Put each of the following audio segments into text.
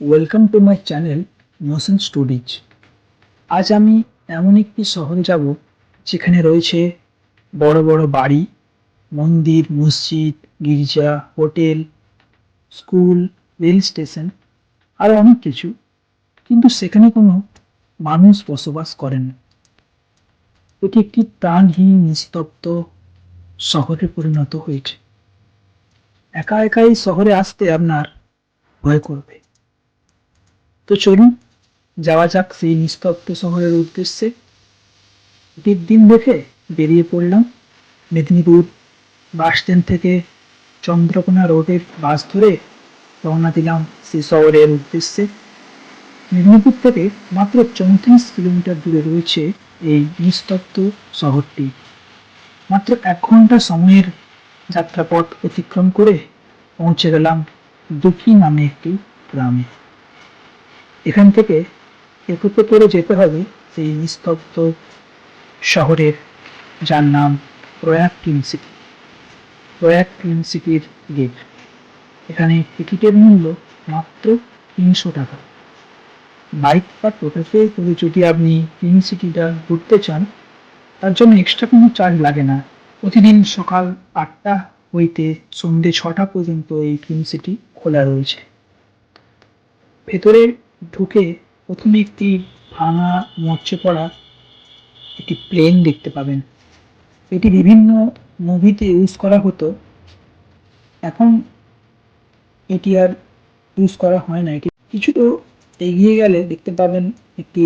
Welcome to my channel motion stories আজ আমি এমন একটি শহরে যাব যেখানে রয়েছে বড় বড় বাড়ি, মন্দির, মসজিদ, গির্জা, হোটেল, স্কুল, রেল স্টেশন, আর অনেক কিছু। কিন্তু সেখানে কোনো মানুষ বসবাস করেন এটি একটি প্রাণহীন, নিস্তব্ধ শহরে পরিণত হয়েছে। একা একা এই শহরে আসতে আপনার ভয় করবে। তো চলুন, যাওয়া যাক সেই নিস্তব্ধ শহরের উদ্দেশ্যে। ছুটির দিন দেখে বেরিয়ে পড়লাম মেদিনীপুর বাস স্ট্যান্ড থেকে চন্দ্রকোনা রোডের বাস ধরে রওনা দিলাম সেই শহরের উদ্দেশ্যে। মেদিনীপুর থেকে মাত্র চৌত্রিশ কিলোমিটার দূরে রয়েছে এই নিস্তব্ধ শহরটি। মাত্র এক ঘণ্টা সময়ের যাত্রাপথ অতিক্রম করে পৌঁছে গেলাম দুঃখী নামে একটি গ্রামে। এখান থেকে একটু করে যেতে হবে সেই নিস্তব্ধ শহরের, যার নাম Prayag clean city. Prayag clean সিটির গেট। এখানে টিকিটের মূল্য মাত্র তিনশো টাকা। বাইক বা টোটোতে করে যদি আপনি ক্লিন সিটিটা ঘুরতে চান, তার জন্য এক্সট্রা কোনো চার্জ লাগে না। প্রতিদিন সকাল আটটা হইতে সন্ধ্যে ছটা পর্যন্ত এই ক্লিন সিটি খোলা রয়েছে। ভেতরে ঢুকে প্রথমে একটি ভাঙা মরচে পড়া একটি প্লেন দেখতে পাবেন। এটি বিভিন্ন মুভিতে ইউজ করা হতো। এখন এটি আর ইউজ করা হয় না। এটি কিছু তো এগিয়ে গেলে দেখতে পাবেন একটি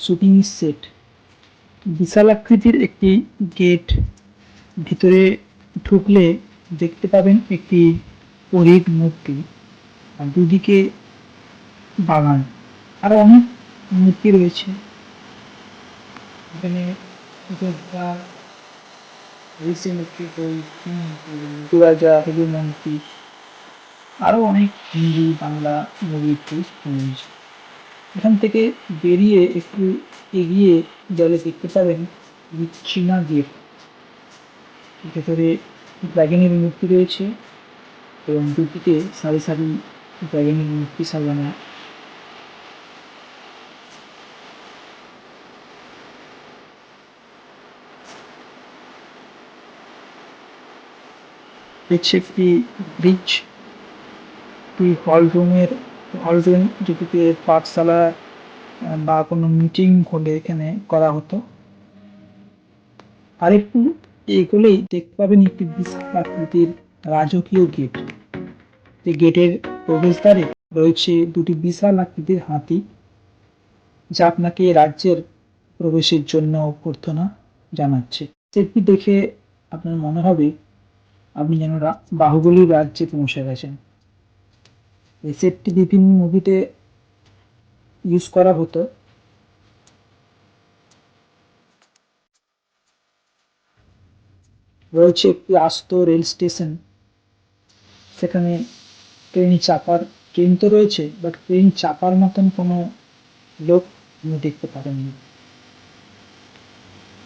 শুটিং সেট। বিশাল আকৃতির একটি গেট ভিতরে ঢুকলে দেখতে পাবেন একটি পরীর মূর্তি। আর দুদিকে বাগান। আরও অনেক মূর্তি রয়েছে। এখানে মূর্তি দুরাজা হিন্দু মূর্তি আরও অনেক হিন্দি, বাংলা মুভির রয়েছে। এখান থেকে বেরিয়ে একটু এগিয়ে গেলে দেখতে পাবেন চীনা গেট ভেতরে ড্রাগনের মূর্তি রয়েছে এবং দুটিতে সারি সারি ড্রাগনের মূর্তি সাজানো হচ্ছে একটি ব্রিজ একটি হল রুমের হল রুম যেটিতে পাঠশালা বা কোনো মিটিং হলে এখানে করা হতো। আরেকটু এগোলেই দেখতে পাবেন একটি বিশাল আকৃতির রাজকীয় গেট। যে গেটের প্রবেশদ্বারে রয়েছে দুটি বিশাল আকৃতির হাতি, যা আপনাকে রাজ্যের প্রবেশের জন্য অভ্যর্থনা জানাচ্ছে। সেটি দেখে আপনার মনে হবে আপনি যেন বাহুবলীর রাজ্যে পৌঁছে গেছেন এই সেটটি বিভিন্ন মুভিতে ইউজ করা হতো। রয়েছে একটি আস্ত রেল স্টেশন। সেখানে ট্রেন চাপার ট্রেন তো রয়েছে বাট ট্রেন চাপার মতন কোনো লোক আপনি দেখতে পারেননি।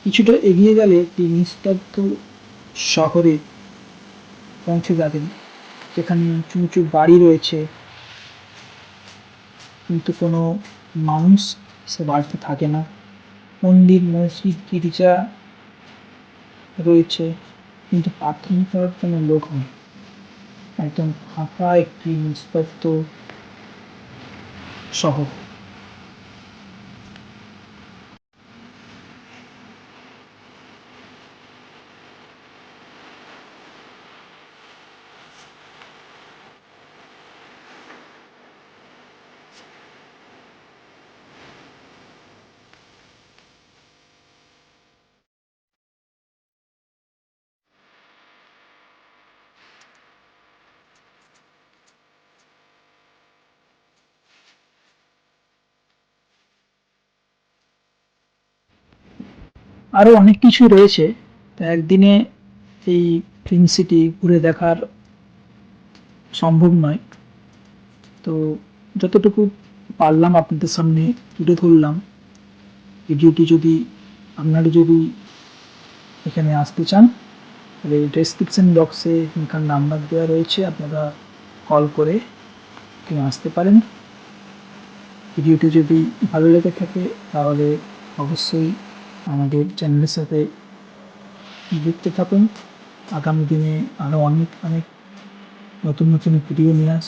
কিছুটা এগিয়ে গেলে একটি নিস্তব্ধ শহরে পৌঁছে যাবেন। যেখানে উঁচু উঁচু বাড়ি রয়েছে। কিন্তু কোনো মানুষ সে বাড়িতে থাকে না। মন্দির, মসজিদ, গির্জা রয়েছে, কিন্তু প্রার্থনা করার কোনো লোক নেই। একদম ফাঁকা একটি নিস্তব্ধ শহর। আরও অনেক কিছু রয়েছে। তা একদিনে এই ফিল্ম সিটি ঘুরে দেখার সম্ভব নয়। তো যতটুকু পারলাম আপনাদের সামনে তুলে ধরলাম। ভিডিওটি যদি আপনারা যদি এখানে আসতে চান, তাহলে ডেসক্রিপশন বক্সে এখানকার নাম্বার দেওয়া রয়েছে। আপনারা কল করে কেউ আসতে পারেন। ভিডিওটি যদি ভালো লেগে থাকে, তাহলে অবশ্যই আমাদের চ্যানেলের সাথে দেখতে থাকুন। আগামী দিনে আরও অনেক অনেক নতুন নতুন ভিডিও নিয়ে আস